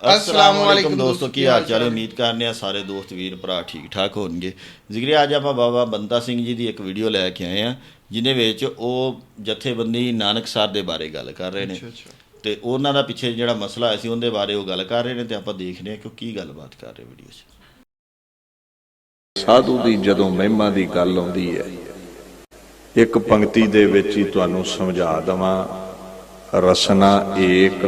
ਅਸਲਾਮ ਵਾਲੇਕੁਮ ਦੋਸਤੋ ਕੀ ਹਾਲ ਚਾਲ ਹੈ ਉਮੀਦ ਕਰਨੇ ਆ ਸਾਰੇ ਦੋਸਤ ਵੀਰ ਭਰਾ ਠੀਕ ਠਾਕ ਹੋਣਗੇ ਜ਼ਿਕਰੇ ਅੱਜ ਆਪਾਂ ਬਾਬਾ ਬੰਦਾ ਸਿੰਘ ਜੀ ਦੀ ਇੱਕ ਵੀਡੀਓ ਲੈ ਕੇ ਆਏ ਆ ਜਿਨੇ ਵਿੱਚ ਉਹ ਜਥੇਬੰਦੀ ਨਾਨਕਸਰ ਦੇ ਬਾਰੇ ਗੱਲ ਕਰ ਰਹੇ ਨੇ ਤੇ ਉਹਨਾਂ ਦਾ ਪਿੱਛੇ ਜਿਹੜਾ ਮਸਲਾ ਆਇਆ ਸੀ ਉਹਦੇ ਬਾਰੇ ਉਹ ਗੱਲ ਕਰ ਰਹੇ ਨੇ ਤੇ ਆਪਾਂ ਦੇਖਦੇ ਹਾਂ ਕਿ ਉਹ ਕੀ ਗੱਲਬਾਤ ਕਰ ਰਹੇ ਵੀਡੀਓ 'ਚ ਸਾਧੂ ਦੀ ਜਦੋਂ ਮਹਿਮਾ ਦੀ ਗੱਲ ਆਉਂਦੀ ਹੈ ਇੱਕ ਪੰਕਤੀ ਦੇ ਵਿੱਚ ਹੀ ਤੁਹਾਨੂੰ ਸਮਝਾ ਦਵਾਂ ਰਸਨਾ ਏਕ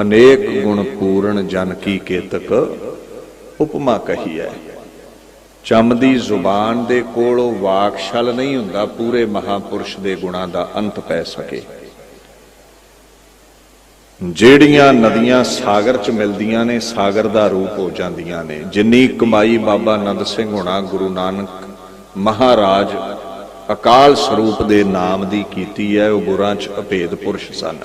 ਅਨੇਕ ਗੁਣ ਪੂਰਨ ਜਨ ਕੀ ਕੇਤਕ ਉਪਮਾ ਕਹੀ ਹੈ ਚਮਦੀ ਜ਼ੁਬਾਨ ਦੇ ਕੋਲ ਉਹ ਵਾਕਸ਼ਲ ਨਹੀਂ ਹੁੰਦਾ, ਪੂਰੇ ਮਹਾਪੁਰਸ਼ ਦੇ ਗੁਣਾਂ ਦਾ ਅੰਤ ਪੈ ਸਕੇ। ਜਿਹੜੀਆਂ ਨਦੀਆਂ ਸਾਗਰ ਚ ਮਿਲਦੀਆਂ ਨੇ, ਸਾਗਰ ਦਾ ਰੂਪ ਹੋ ਜਾਂਦੀਆਂ ਨੇ। ਜਿੰਨੀ ਕਮਾਈ ਬਾਬਾ ਨੰਦ ਸਿੰਘ ਹੋਣਾ, ਗੁਰੂ ਨਾਨਕ ਮਹਾਰਾਜ ਅਕਾਲ ਸਰੂਪ ਦੇ ਨਾਮ ਦੀ ਕੀਤੀ ਹੈ ਉਹ ਗੁਰਾਂ ਚ ਅਭੇਦ ਪੁਰਸ਼ ਸਨ।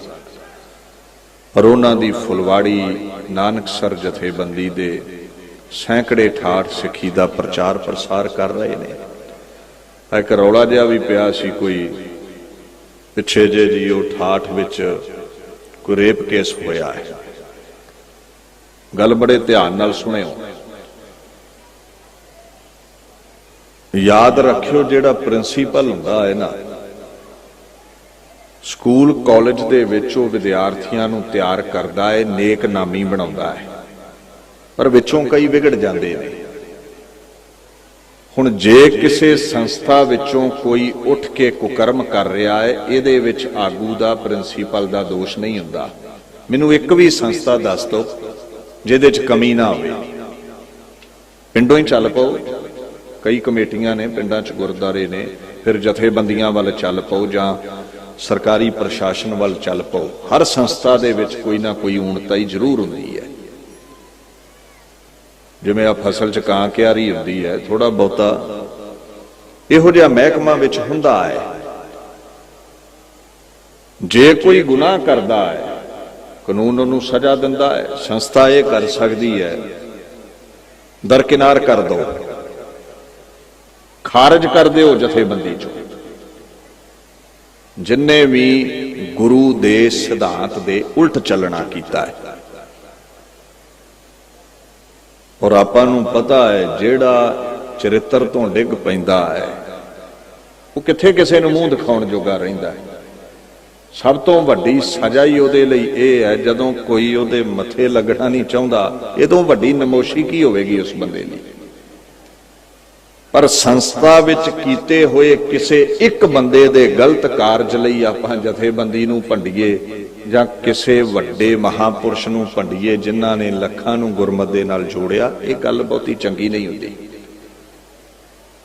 ਪਰ ਉਹਨਾਂ ਦੀ ਫੁਲਵਾੜੀ ਨਾਨਕ ਸਰ ਜਥੇਬੰਦੀ ਦੇ ਸੈਂਕੜੇ ਠਾਠ ਸਿੱਖੀ ਦਾ ਪ੍ਰਚਾਰ ਪ੍ਰਸਾਰ ਕਰ ਰਹੇ ਨੇ। ਇੱਕ ਰੌਲਾ ਜਿਹਾ ਵੀ ਪਿਆ ਸੀ ਕੋਈ। ਪਿੱਛੇ ਜੇ ਜੀ ਉਹ ਠਾਠ ਵਿੱਚ ਕੋਈ ਰੇਪ ਕੇਸ ਹੋਇਆ ਹੈ। ਗੱਲ ਬੜੇ ਧਿਆਨ ਨਾਲ ਸੁਣਿਓ। ਯਾਦ ਰੱਖਿਓ ਜਿਹੜਾ ਪ੍ਰਿੰਸੀਪਲ ਹੁੰਦਾ ਹੈ ਨਾ ਸਕੂਲ, ਕਾਲਜ ਦੇ ਵਿੱਚ ਉਹ ਵਿਦਿਆਰਥੀਆਂ ਨੂੰ ਤਿਆਰ ਕਰਦਾ ਹੈ, ਨੇਕ ਨਾਮੀ ਬਣਾਉਂਦਾ ਹੈ। ਪਰ ਵਿੱਚੋਂ ਕਈ ਵਿਗੜ ਜਾਂਦੇ ਨੇ। ਹੁਣ ਜੇ ਕਿਸੇ ਸੰਸਥਾ ਵਿੱਚੋਂ ਕੋਈ ਉੱਠ ਕੇ ਕੁਕਰਮ ਕਰ ਰਿਹਾ ਹੈ, ਇਹਦੇ ਵਿੱਚ ਆਗੂ ਦਾ, ਪ੍ਰਿੰਸੀਪਲ ਦਾ ਦੋਸ਼ ਨਹੀਂ ਹੁੰਦਾ। ਮੈਨੂੰ ਇੱਕ ਵੀ ਸੰਸਥਾ ਦੱਸ ਦਿਓ, ਜਿਹਦੇ 'ਚ ਕਮੀ ਨਾ ਹੋਵੇ। ਪਿੰਡੋਂ ਹੀ ਚੱਲ ਪਓ। ਕਈ ਕਮੇਟੀਆਂ ਨੇ, ਪਿੰਡਾਂ 'ਚ ਗੁਰਦਾਰੇ ਨੇ, ਫਿਰ ਜਥੇਬੰਦੀਆਂ ਵੱਲ ਚੱਲ ਪਓ ਜਾਂ ਸਰਕਾਰੀ ਪ੍ਰਸ਼ਾਸਨ ਵੱਲ ਚੱਲ ਪਾਓ। ਹਰ ਸੰਸਥਾ ਦੇ ਵਿੱਚ ਕੋਈ ਨਾ ਕੋਈ ਊਣਤਾਈ ਜ਼ਰੂਰ ਹੁੰਦੀ ਹੈ। ਜਿਵੇਂ ਆ ਫਸਲ 'ਚ ਕਾਂ ਕਿਆਰੀ ਹੁੰਦੀ ਹੈ ਥੋੜਾ ਬਹੁਤਾ ਇਹੋ ਜਿਹਾ ਮਹਿਕਮਾ ਵਿੱਚ ਹੁੰਦਾ ਹੈ। ਜੇ ਕੋਈ ਗੁਨਾਹ ਕਰਦਾ ਹੈ, ਕਾਨੂੰਨ ਉਹਨੂੰ ਸਜ਼ਾ ਦਿੰਦਾ ਹੈ, ਸੰਸਥਾ ਇਹ ਕਰ ਸਕਦੀ ਹੈ, ਦਰਕਿਨਾਰ ਕਰ ਦੋ। ਖਾਰਜ ਕਰ ਦਿਓ ਜਥੇਬੰਦੀ ਚੋਂ। ਜਿਨਨੇ ਵੀ ਗੁਰੂ ਦੇ ਸਿਧਾਂਤ ਦੇ ਉਲਟ ਚੱਲਣਾ ਕੀਤਾ ਹੈ। ਔਰ ਆਪਾਂ ਨੂੰ ਪਤਾ ਹੈ ਜਿਹੜਾ ਚਰਿੱਤਰ ਤੋਂ ਡਿੱਗ ਪੈਂਦਾ ਹੈ, ਉਹ ਕਿੱਥੇ ਕਿਸੇ ਨੂੰ ਮੂੰਹ ਦਿਖਾਉਣ ਜੋਗਾ ਰਹਿੰਦਾ ਹੈ। ਸਭ ਤੋਂ ਵੱਡੀ ਸਜ਼ਾ ਹੀ ਉਹਦੇ ਲਈ ਇਹ ਹੈ, ਜਦੋਂ ਕੋਈ ਉਹਦੇ ਮੱਥੇ ਲੱਗਣਾ ਨਹੀਂ ਚਾਹੁੰਦਾ, ਇਹ ਤੋਂ ਵੱਡੀ ਨਮੋਸ਼ੀ ਕੀ ਹੋਵੇਗੀ ਉਸ ਬੰਦੇ ਲਈ ਪਰ ਸੰਸਥਾ ਵਿੱਚ ਕੀਤੇ ਹੋਏ ਕਿਸੇ ਇੱਕ ਬੰਦੇ ਦੇ ਗਲਤ ਕਾਰਜ ਲਈ ਆਪਾਂ ਜਥੇਬੰਦੀ ਨੂੰ ਭੰਡੀਏ ਜਾਂ ਕਿਸੇ ਵੱਡੇ ਮਹਾਪੁਰਸ਼ ਨੂੰ ਭੰਡੀਏ ਜਿਨ੍ਹਾਂ ਨੇ ਲੱਖਾਂ ਨੂੰ ਗੁਰਮਤ ਦੇ ਨਾਲ ਜੋੜਿਆ, ਇਹ ਗੱਲ ਬਹੁਤੀ ਚੰਗੀ ਨਹੀਂ ਹੁੰਦੀ।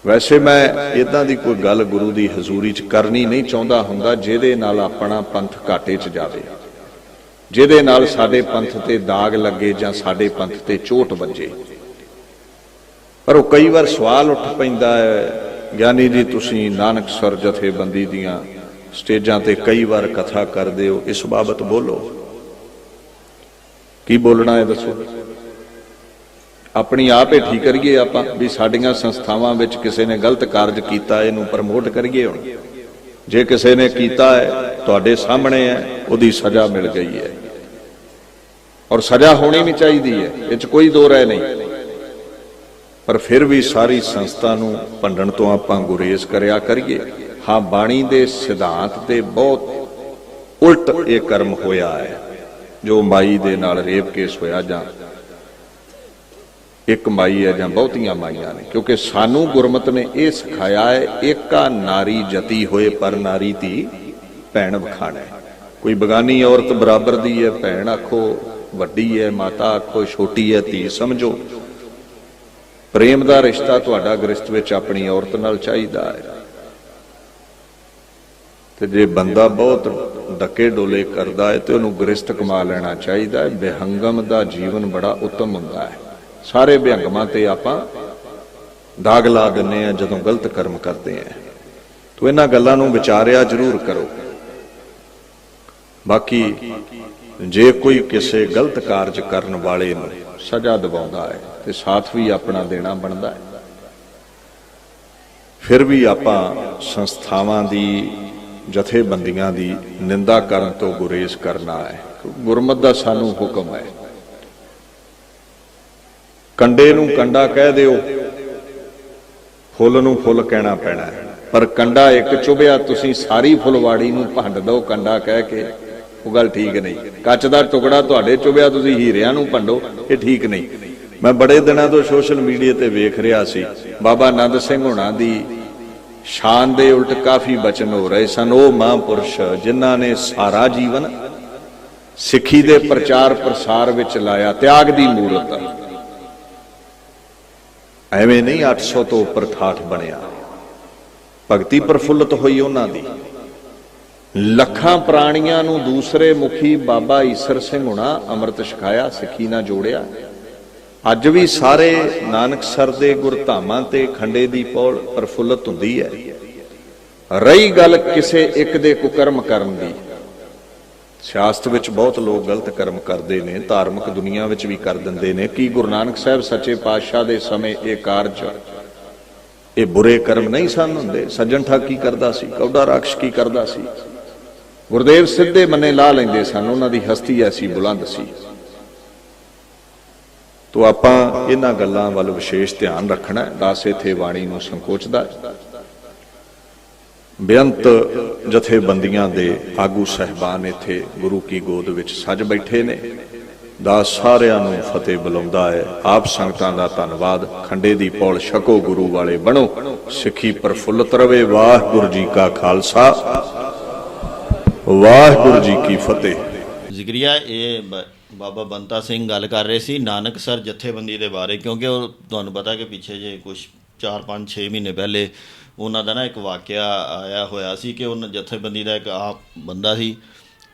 ਵੈਸੇ ਮੈਂ ਇਦਾਂ ਦੀ ਕੋਈ ਗੱਲ ਗੁਰੂ ਦੀ ਹਜ਼ੂਰੀ 'ਚ ਕਰਨੀ ਨਹੀਂ ਚਾਹੁੰਦਾ ਹੁੰਦਾ ਜਿਹਦੇ ਨਾਲ ਆਪਣਾ ਪੰਥ ਘਾਟੇ 'ਚ ਜਾਵੇ। ਜਿਹਦੇ ਨਾਲ ਸਾਡੇ ਪੰਥ ਤੇ ਦਾਗ ਲੱਗੇ ਜਾਂ ਸਾਡੇ ਪੰਥ ਤੇ ਚੋਟ ਵੱਜੇ। ਪਰ ਉਹ ਕਈ ਵਾਰ ਸਵਾਲ ਉੱਠ ਪੈਂਦਾ ਹੈ, ਗਿਆਨੀ ਜੀ, ਤੁਸੀਂ ਨਾਨਕ ਸਰ ਜਥੇਬੰਦੀ ਦੀਆਂ ਸਟੇਜਾਂ ਤੇ ਕਈ ਵਾਰ ਕਥਾ ਕਰਦੇ ਹੋ, ਇਸ ਬਾਬਤ ਬੋਲੋ। ਕੀ ਬੋਲਣਾ ਹੈ ਦੱਸੋ? ਆਪਣੀ ਆਪ ਹੀ ਠੀਕ ਕਰੀਏ ਆਪਾਂ, ਵੀ ਸਾਡੀਆਂ ਸੰਸਥਾਵਾਂ ਵਿੱਚ ਕਿਸੇ ਨੇ ਗਲਤ ਕਾਰਜ ਕੀਤਾ, ਇਹਨੂੰ ਪ੍ਰਮੋਟ ਕਰੀਏ ਹੁਣ। ਜੇ ਕਿਸੇ ਨੇ ਕੀਤਾ ਹੈ, ਤੁਹਾਡੇ ਸਾਹਮਣੇ ਹੈ, ਉਹਦੀ ਸਜ਼ਾ ਮਿਲ ਗਈ ਹੈ। ਔਰ ਸਜ਼ਾ ਹੋਣੀ ਵੀ ਚਾਹੀਦੀ ਹੈ, ਇਹ 'ਚ ਕੋਈ ਦੋ ਰਾਏ ਨਹੀਂ। ਪਰ ਫਿਰ ਵੀ ਸਾਰੀ ਸੰਸਥਾ ਨੂੰ ਭੰਡਣ ਤੋਂ ਆਪਾਂ ਗੁਰੇਜ਼ ਕਰਿਆ ਕਰੀਏ। ਹਾਂ, ਬਾਣੀ ਦੇ ਸਿਧਾਂਤ ਤੇ ਬਹੁਤ ਉਲਟ ਇਹ ਕਰਮ ਹੋਇਆ ਹੈ, ਜੋ ਮਾਈ ਦੇ ਨਾਲ ਰੇਪ ਕੇਸ ਹੋਇਆ ਜਾਂ ਇੱਕ ਮਾਈ ਹੈ ਜਾਂ ਬਹੁਤੀਆਂ ਮਾਈਆਂ ਨੇ, ਕਿਉਂਕਿ ਸਾਨੂੰ ਗੁਰਮਤ ਨੇ ਇਹ ਸਿਖਾਇਆ ਹੈ, ਏਕਾ ਨਾਰੀ ਜਤੀ ਹੋਏ ਪਰ ਨਾਰੀ ਦੀ ਭੈਣ ਵਖਾਣਾ ਕੋਈ ਬਗਾਨੀ ਔਰਤ ਬਰਾਬਰ ਦੀ ਹੈ, ਭੈਣ ਆਖੋ, ਵੱਡੀ ਹੈ, ਮਾਤਾ ਆਖੋ, ਛੋਟੀ ਹੈ, ਧੀ ਸਮਝੋ। ਪ੍ਰੇਮ ਦਾ ਰਿਸ਼ਤਾ ਤੁਹਾਡਾ ਗ੍ਰਸਤ ਵਿੱਚ ਆਪਣੀ ਔਰਤ ਨਾਲ ਚਾਹੀਦਾ ਹੈ। ਤੇ ਜੇ ਬੰਦਾ ਬਹੁਤ ਡੱਕੇ ਡੋਲੇ ਕਰਦਾ ਹੈ ਤੇ ਉਹਨੂੰ ਗ੍ਰਸਤ ਕਮਾ ਲੈਣਾ ਚਾਹੀਦਾ ਹੈ। ਬਿਹੰਗਮ ਦਾ ਜੀਵਨ ਬੜਾ ਉੱਤਮ ਹੁੰਦਾ ਹੈ। ਸਾਰੇ ਬਿਹੰਗਮਾਂ ਤੇ ਆਪਾਂ ਦਾਗ ਲਾ ਦਿੰਨੇ ਆ ਜਦੋਂ ਗਲਤ ਕਰਮ ਕਰਦੇ ਆ ਤੋ ਇਹਨਾਂ ਗੱਲਾਂ ਨੂੰ ਵਿਚਾਰਿਆ ਜ਼ਰੂਰ ਕਰੋ। ਬਾਕੀ ਜੇ ਕੋਈ ਕਿਸੇ ਗਲਤ ਕਾਰਜ ਕਰਨ ਵਾਲੇ ਨੂੰ ਸਜ਼ਾ ਦਿਵਾਉਂਦਾ ਹੈ ਤੇ ਸਾਥ ਵੀ ਆਪਣਾ ਦੇਣਾ ਬਣਦਾ ਹੈ। ਫਿਰ ਵੀ ਆਪਾਂ ਸੰਸਥਾਵਾਂ ਦੀ, ਜਥੇਬੰਦੀਆਂ ਦੀ ਨਿੰਦਾ ਕਰਨ ਤੋਂ ਗੁਰੇਜ਼ ਕਰਨਾ ਹੈ। ਗੁਰਮਤ ਦਾ ਸਾਨੂੰ ਹੁਕਮ ਹੈ। ਕੰਡੇ ਨੂੰ ਕੰਡਾ ਕਹਿ ਦਿਓ, ਫੁੱਲ ਨੂੰ ਫੁੱਲ ਕਹਿਣਾ ਪੈਣਾ ਹੈ। ਪਰ ਕੰਡਾ ਇੱਕ ਚੁਭਿਆ, ਤੁਸੀਂ ਸਾਰੀ ਫੁੱਲਵਾੜੀ ਨੂੰ ਭੰਡ ਦਿਓ ਕੰਡਾ ਕਹਿ ਕੇ, ਉਹ ਗੱਲ ਠੀਕ ਨਹੀਂ। ਕੱਚ ਦਾ ਟੁਕੜਾ ਤੁਹਾਡੇ ਚੁਭਿਆ, ਤੁਸੀਂ ਹੀਰਿਆਂ ਨੂੰ ਭੰਡੋ, ਇਹ ਠੀਕ ਨਹੀਂ। ਮੈਂ ਬੜੇ ਦਿਨਾਂ ਤੋਂ ਸੋਸ਼ਲ ਮੀਡੀਆ ਤੇ ਵੇਖ ਰਿਹਾ ਸੀ। ਬਾਬਾ ਆਨੰਦ ਸਿੰਘ ਹੁਣਾਂ ਦੀ ਸ਼ਾਨ ਦੇ ਉਲਟ ਕਾਫੀ ਬਚਨ ਹੋ ਰਹੇ ਸਨ। ਉਹ ਮਹਾਂਪੁਰਸ਼ ਜਿਨ੍ਹਾਂ ਨੇ ਸਾਰਾ ਜੀਵਨ ਸਿੱਖੀ ਦੇ ਪ੍ਰਚਾਰ ਪ੍ਰਸਾਰ ਵਿੱਚ ਲਾਇਆ, ਤਿਆਗ ਦੀ ਮੂਰਤ। ਐਵੇਂ ਨਹੀਂ 800 ਤੋਂ ਉੱਪਰ ਠਾਠ ਬਣਿਆ। ਭਗਤੀ ਪ੍ਰਫੁੱਲਤ ਹੋਈ ਉਹਨਾਂ ਦੀ। ਲੱਖਾਂ ਪ੍ਰਾਣੀਆਂ ਨੂੰ ਦੂਸਰੇ ਮੁਖੀ ਬਾਬਾ ਈਸਰ ਸਿੰਘ ਹੁਣਾ ਅੰਮ੍ਰਿਤ ਛਕਾਇਆ, ਸਿੱਖੀ ਨਾਲ ਜੋੜਿਆ। ਅੱਜ ਵੀ ਸਾਰੇ ਨਾਨਕਸਰ ਦੇ ਗੁਰਧਾਮਾਂ ਤੇ ਖੰਡੇ ਦੀ ਪੌਲ ਪ੍ਰਫੁੱਲਤ ਹੁੰਦੀ ਹੈ। ਰਹੀ ਗੱਲ ਕਿਸੇ ਇੱਕ ਦੇ ਕੁਕਰਮ ਕਰਨ ਦੀ। ਸਿਆਸਤ ਵਿੱਚ ਬਹੁਤ ਲੋਕ ਗਲਤ ਕਰਮ ਕਰਦੇ ਨੇ, ਧਾਰਮਿਕ ਦੁਨੀਆ ਵਿੱਚ ਵੀ ਕਰ ਦਿੰਦੇ ਨੇ। ਕੀ ਗੁਰੂ ਨਾਨਕ ਸਾਹਿਬ ਸੱਚੇ ਪਾਤਸ਼ਾਹ ਦੇ ਸਮੇਂ ਇਹ ਕਾਰਜ, ਇਹ ਬੁਰੇ ਕਰਮ ਨਹੀਂ ਸਨ ਹੁੰਦੇ? ਸੱਜਣ ਠਾਕ ਕੀ ਕਰਦਾ ਸੀ ਕੌਡਾ ਰਾਖਸ਼ ਕੀ ਕਰਦਾ ਸੀ? ਗੁਰਦੇਵ ਸਿੱਧੇ ਮੰਨੇ ਲਾ ਲੈਂਦੇ ਸਨ, ਉਹਨਾਂ ਦੀ ਹਸਤੀ ਐਸੀ ਬੁਲੰਦ ਸੀ। ਤੋ ਆਪਾਂ ਇਹਨਾਂ ਗੱਲਾਂ ਵੱਲ ਵਿਸ਼ੇਸ਼ ਧਿਆਨ ਰੱਖਣਾ ਦਾਸ ਇਥੇ ਬਾਣੀ ਨੂੰ ਸੰਕੋਚਦਾ ਬੇਅੰਤ ਜਥੇਬੰਦੀਆਂ ਦੇ ਆਗੂ ਸਹਿਬਾਨ ਇੱਥੇ ਗੁਰੂ ਕੀ ਗੋਦ ਵਿੱਚ ਸੱਜ ਬੈਠੇ ਨੇ। ਦਾਸ ਸਾਰਿਆਂ ਨੂੰ ਫਤਿਹ ਬੁਲਾਉਂਦਾ ਹੈ। ਆਪ ਸੰਗਤਾਂ ਦਾ ਧੰਨਵਾਦ। ਖੰਡੇ ਦੀ ਪੌਲ ਛਕੋ ਗੁਰੂ ਵਾਲੇ ਬਣੋ। ਸਿੱਖੀ ਪ੍ਰਫੁੱਲਤ ਰਵੇ। ਵਾਹਿਗੁਰੂ ਜੀ ਕਾ ਖਾਲਸਾ। ਵਾਹਿਗੁਰੂ ਜੀ ਕੀ ਫਤਿਹ। ਜ਼ਿਕਰੀਆ, ਇਹ ਬਾਬਾ ਬੰਤਾ ਸਿੰਘ ਗੱਲ ਕਰ ਰਹੇ ਸੀ ਨਾਨਕਸਰ ਜਥੇਬੰਦੀ ਦੇ ਬਾਰੇ ਕਿਉਂਕਿ ਉਹ ਤੁਹਾਨੂੰ ਪਤਾ ਕਿ ਪਿੱਛੇ ਜੇ ਕੁਝ 4 5 6 ਮਹੀਨੇ ਪਹਿਲੇ ਉਹਨਾਂ ਦਾ ਨਾ ਇੱਕ ਵਾਕਿਆ ਆਇਆ ਹੋਇਆ ਸੀ ਕਿ ਉਹਨਾਂ ਜਥੇਬੰਦੀ ਦਾ ਇੱਕ ਆਪ ਬੰਦਾ ਸੀ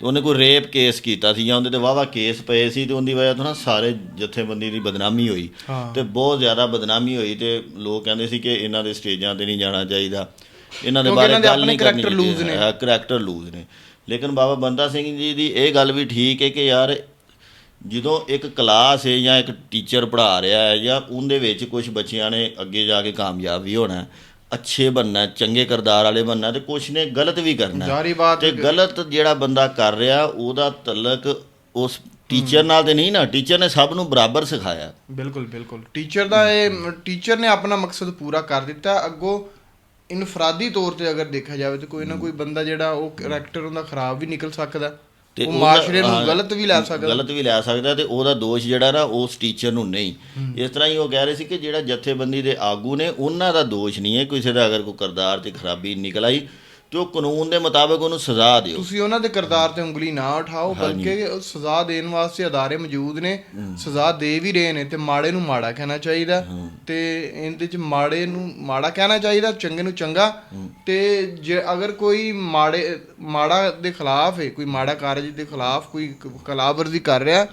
ਤੇ ਉਹਨੇ ਕੋਈ ਰੇਪ ਕੇਸ ਕੀਤਾ ਸੀ ਜਾਂ ਉਹਦੇ ਤੇ ਵਾਵਾ ਕੇਸ ਪਏ ਸੀ ਤੇ ਉਹਦੀ ਵਜ੍ਹਾ ਤੋਂ ਨਾ ਸਾਰੇ ਜਥੇਬੰਦੀ ਦੀ ਬਦਨਾਮੀ ਹੋਈ। ਤੇ ਬਹੁਤ ਜ਼ਿਆਦਾ ਬਦਨਾਮੀ ਹੋਈ ਤੇ ਲੋਕ ਕਹਿੰਦੇ ਸੀ ਕਿ ਇਹਨਾਂ ਦੇ ਸਟੇਜਾਂ ਤੇ ਨਹੀਂ ਜਾਣਾ ਚਾਹੀਦਾ। ਇਹਨਾਂ ਦੇ ਬਾਰੇ ਗੱਲ ਨਹੀਂ ਕਰਨੀ। ਚਾਹੀਦੀ। ਕਰੈਕਟਰ ਲੂਜ਼ ਨੇ। ਲੇਕਿਨ ਬਾਬਾ ਬੰਦਾ ਸਿੰਘ ਜੀ ਦੀ ਇਹ ਗੱਲ ਵੀ ਠੀਕ ਹੈ ਕਿ ਯਾਰ ਜਦੋਂ ਇੱਕ ਕਲਾਸ ਹੈ ਜਾਂ ਇੱਕ ਟੀਚਰ ਪੜ੍ਹਾ ਰਿਹਾ ਹੈ ਜਾਂ ਉਹਦੇ ਵਿੱਚ ਕੁਝ ਬੱਚਿਆਂ ਨੇ ਅੱਗੇ ਜਾ ਕੇ ਕਾਮਯਾਬ ਵੀ ਹੋਣਾ ਅੱਛੇ ਬਣਨਾ ਹੈ, ਚੰਗੇ ਕਿਰਦਾਰ ਵਾਲੇ ਬਣਨਾ ਹੈ ਤੇ ਕੁਝ ਨੇ ਗਲਤ ਵੀ ਕਰਨਾ ਤੇ ਗਲਤ ਜਿਹੜਾ ਬੰਦਾ ਕਰ ਰਿਹਾ ਉਹਦਾ ਤਲਕ ਉਸ ਟੀਚਰ ਨਾਲ ਤੇ ਨਹੀਂ ਨਾ ਟੀਚਰ ਨੇ ਸਭ ਨੂੰ ਬਰਾਬਰ ਸਿਖਾਇਆ। ਬਿਲਕੁਲ ਬਿਲਕੁਲ। ਟੀਚਰ ਦਾ ਇਹ ਟੀਚਰ ਨੇ ਆਪਣਾ ਮਕਸਦ ਪੂਰਾ ਕਰ ਦਿੱਤਾ। ਅੱਗੋਂ ਇਨਫਰਾਦੀ ਤੌਰ ਤੇ ਅਗਰ ਦੇਖਿਆ ਜਾਵੇ ਤਾਂ ਕੋਈ ਨਾ ਕੋਈ ਬੰਦਾ ਜਿਹੜਾ ਉਹ ਕੈਰੈਕਟਰ ਉਹਦਾ ਖਰਾਬ ਵੀ ਨਿਕਲ ਸਕਦਾ। ਤੇ ਉਹ ਮਾਸ਼ਰੇ ਨੂੰ ਗਲਤ ਵੀ ਲੈ ਸਕਦਾ। ਗਲਤ ਵੀ ਲੈ ਸਕਦਾ ਤੇ ਉਹਦਾ ਦੋਸ਼ ਜਿਹੜਾ ਨਾ ਉਸ ਟੀਚਰ ਨੂੰ ਨਹੀਂ। ਇਸ ਤਰ੍ਹਾਂ ਹੀ ਉਹ ਕਹਿ ਰਹੇ ਸੀ ਕਿ ਜਿਹੜਾ ਜਥੇਬੰਦੀ ਦੇ ਆਗੂ ਨੇ ਉਹਨਾਂ ਦਾ ਦੋਸ਼ ਨਹੀਂ ਹੈ। ਕਿਸੇ ਦਾ ਅਗਰ ਕੋਈ ਕਿਰਦਾਰ 'ਚ ਖਰਾਬੀ ਨਿਕਲ ਆਈ ਤੇ ਉਹ ਕਾਨੂੰਨ ਦੇ ਮੁਤਾਬਕ ਉਹਨੂੰ ਸਜ਼ਾ ਦਿਓ। ਤੁਸੀਂ ਉਹਨਾਂ ਦੇ ਕਿਰਦਾਰ ਤੇ ਉਂਗਲੀ ਨਾ ਉਠਾਓ ਬਲਕਿ ਸਜ਼ਾ ਦੇਣ ਵਾਸਤੇ ਅਦਾਰੇ ਮੌਜੂਦ ਨੇ ਸਜ਼ਾ ਦੇ ਵੀ ਰਹੇ ਨੇ ਤੇ ਮਾੜੇ ਨੂੰ ਮਾੜਾ ਕਹਿਣਾ ਚਾਹੀਦਾ। ਤੇ ਇਹਦੇ ਚ ਮਾੜੇ ਨੂੰ ਮਾੜਾ ਕਹਿਣਾ ਚਾਹੀਦਾ ਚੰਗੇ ਨੂੰ ਚੰਗਾ। ਤੇ ਜੇ ਅਗਰ ਕੋਈ ਮਾੜੇ ਮਾੜਾ ਦੇ ਖਿਲਾਫ ਹੈ ਕੋਈ ਮਾੜਾ ਕਾਰਜ ਦੇ ਖਿਲਾਫ ਕੋਈ ਕਲਾਵਰਜ਼ੀ ਕਰ ਰਿਹਾ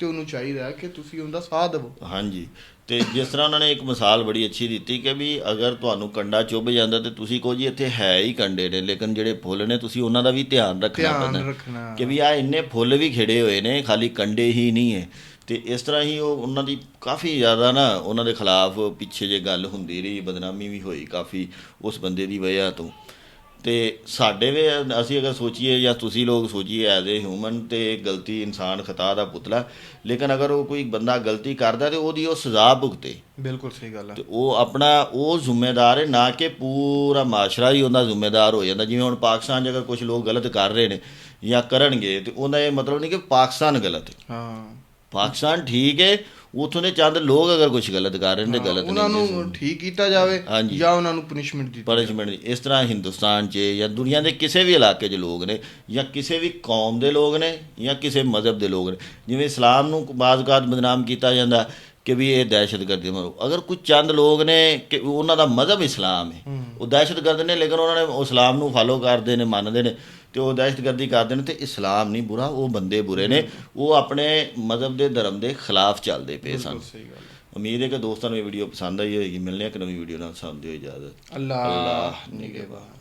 ਤੇ ਉਹਨੂੰ ਚਾਹੀਦਾ ਕਿ ਤੁਸੀਂ ਉਹਦਾ ਸਾਥ ਦੇਵੋ ਹਾਂਜੀ। ਤੇ ਜਿਸ ਤਰ੍ਹਾਂ ਉਹਨਾਂ ਨੇ ਇੱਕ ਮਿਸਾਲ ਬੜੀ ਅੱਛੀ ਦਿੱਤੀ ਕਿ ਵੀ ਅਗਰ ਤੁਹਾਨੂੰ ਕੰਡਾ ਚੁੱਭ ਜਾਂਦਾ ਤੇ ਤੁਸੀਂ ਕਹੋ ਜੀ ਇੱਥੇ ਹੈ ਹੀ ਕੰਡੇ ਨੇ ਲੇਕਿਨ ਜਿਹੜੇ ਫੁੱਲ ਨੇ ਤੁਸੀਂ ਉਹਨਾਂ ਦਾ ਵੀ ਧਿਆਨ ਰੱਖਣਾ ਪੈਂਦਾ। ਕਿ ਵੀ ਆ ਇੰਨੇ ਫੁੱਲ ਵੀ ਖਿੜੇ ਹੋਏ ਨੇ ਖਾਲੀ ਕੰਡੇ ਹੀ ਨਹੀਂ ਹੈ। ਤੇ ਇਸ ਤਰ੍ਹਾਂ ਹੀ ਉਹ ਉਹਨਾਂ ਦੀ ਕਾਫੀ ਜ਼ਿਆਦਾ ਨਾ ਉਹਨਾਂ ਦੇ ਖਿਲਾਫ ਪਿੱਛੇ ਜੇ ਗੱਲ ਹੁੰਦੀ ਰਹੀ ਬਦਨਾਮੀ ਵੀ ਹੋਈ ਕਾਫੀ ਉਸ ਬੰਦੇ ਦੀ ਵਜ੍ਹਾ ਤੋਂ। ਤੇ ਸਾਡੇ ਵੀ ਅਸੀਂ ਅਗਰ ਸੋਚੀਏ ਜਾਂ ਤੁਸੀਂ ਲੋਕ ਸੋਚੀਏ ਐਜ਼ ਏ ਹਿਊਮਨ ਤੇ ਗਲਤੀ ਇਨਸਾਨ ਖਤਾ ਦਾ ਪੁਤਲਾ ਲੇਕਿਨ ਅਗਰ ਉਹ ਕੋਈ ਬੰਦਾ ਗਲਤੀ ਕਰਦਾ ਤੇ ਉਹਦੀ ਉਹ ਸਜ਼ਾ ਭੁਗਤੇ। ਬਿਲਕੁਲ ਸਹੀ ਗੱਲ ਹੈ ਤੇ ਉਹ ਆਪਣਾ ਉਹ ਜ਼ਿੰਮੇਦਾਰ ਹੈ ਨਾ ਕਿ ਪੂਰਾ ਮਾਸ਼ਰਾ ਹੀ ਉਹਦਾ ਜ਼ਿੰਮੇਦਾਰ ਹੋ ਜਾਂਦਾ। ਜਿਵੇਂ ਹੁਣ ਪਾਕਿਸਤਾਨ ਅਗਰ ਕੁਝ ਲੋਕ ਗਲਤ ਕਰ ਰਹੇ ਨੇ ਜਾਂ ਕਰਨਗੇ ਤੇ ਉਹਦਾ ਇਹ ਮਤਲਬ ਨਹੀਂ ਕਿ ਪਾਕਿਸਤਾਨ ਗਲਤ ਹੈ। ਹਾਂ। ਪਾਕਿਸਤਾਨ ਠੀਕ ਹੈ ਉਥੋਂ ਦੇ ਚੰਦ ਲੋਕ ਅਗਰ ਕੁਝ ਗਲਤ ਕਰ ਰਹੇ ਨੇ ਗਲਤ ਉਹਨਾਂ ਨਹੀਂ ਨੂੰ ਠੀਕ ਕੀਤਾ ਜਾਵੇ। ਜਾਂ ਉਹਨਾਂ ਨੂੰ ਪਨਿਸ਼ਮੈਂਟ ਦਿੱਤੀ ਪਨਿਸ਼ਮੈਂਟ ਇਸ ਤਰ੍ਹਾਂ ਹਿੰਦੁਸਤਾਨ 'ਚ ਜਾਂ ਦੁਨੀਆ ਦੇ ਕਿਸੇ ਵੀ ਇਲਾਕੇ 'ਚ ਲੋਕ ਨੇ ਜਾਂ ਕਿਸੇ ਵੀ ਕੌਮ ਦੇ ਲੋਕ ਨੇ ਜਾਂ ਕਿਸੇ ਮਜ਼ਹਬ ਦੇ ਲੋਕ ਨੇ ਜਿਵੇਂ ਇਸਲਾਮ ਨੂੰ ਬਾਜ਼ਗਾਤ ਬਦਨਾਮ ਕੀਤਾ ਜਾਂਦਾ ਕਿ ਵੀ ਇਹ ਦਹਿਸ਼ਤਗਰਦੀ ਮਰੋ। ਅਗਰ ਕੁਝ ਚੰਦ ਲੋਕ ਨੇ ਕਿ ਉਹਨਾਂ ਦਾ ਮਜ਼ਹਬ ਇਸਲਾਮ ਹੈ ਉਹ ਦਹਿਸ਼ਤਗਰਦ ਨੇ ਲੇਕਿਨ ਉਹਨਾਂ ਨੇ ਉਹ ਇਸਲਾਮ ਨੂੰ ਫਾਲੋ ਕਰਦੇ ਨੇ ਮੰਨਦੇ ਨੇ। ਤੇ ਉਹ ਦਹਿਸ਼ਤਗਰਦੀ ਕਰਦੇ ਨੇ ਤੇ ਇਸਲਾਮ ਨਹੀਂ ਬੁਰਾ ਉਹ ਬੰਦੇ ਬੁਰੇ ਨੇ। ਉਹ ਆਪਣੇ ਮਜ਼ਹਬ ਦੇ ਧਰਮ ਦੇ ਖਿਲਾਫ ਚੱਲਦੇ ਪਏ ਸਨ। ਉਮੀਦ ਹੈ ਕਿ ਦੋਸਤਾਂ ਨੂੰ ਇਹ ਵੀਡੀਓ ਪਸੰਦ ਆਈ ਹੋਏਗੀ। ਮਿਲਨੇ ਆ ਇੱਕ ਨਵੀਂ ਵੀਡੀਓ ਨਾਲ। ਸਾਨੂੰ ਦਿਓ ਇਜਾਜ਼ਤ। ਅੱਲਾਹ ਅੱਲਾਹ ਨਿਗਹਿਬਾਨ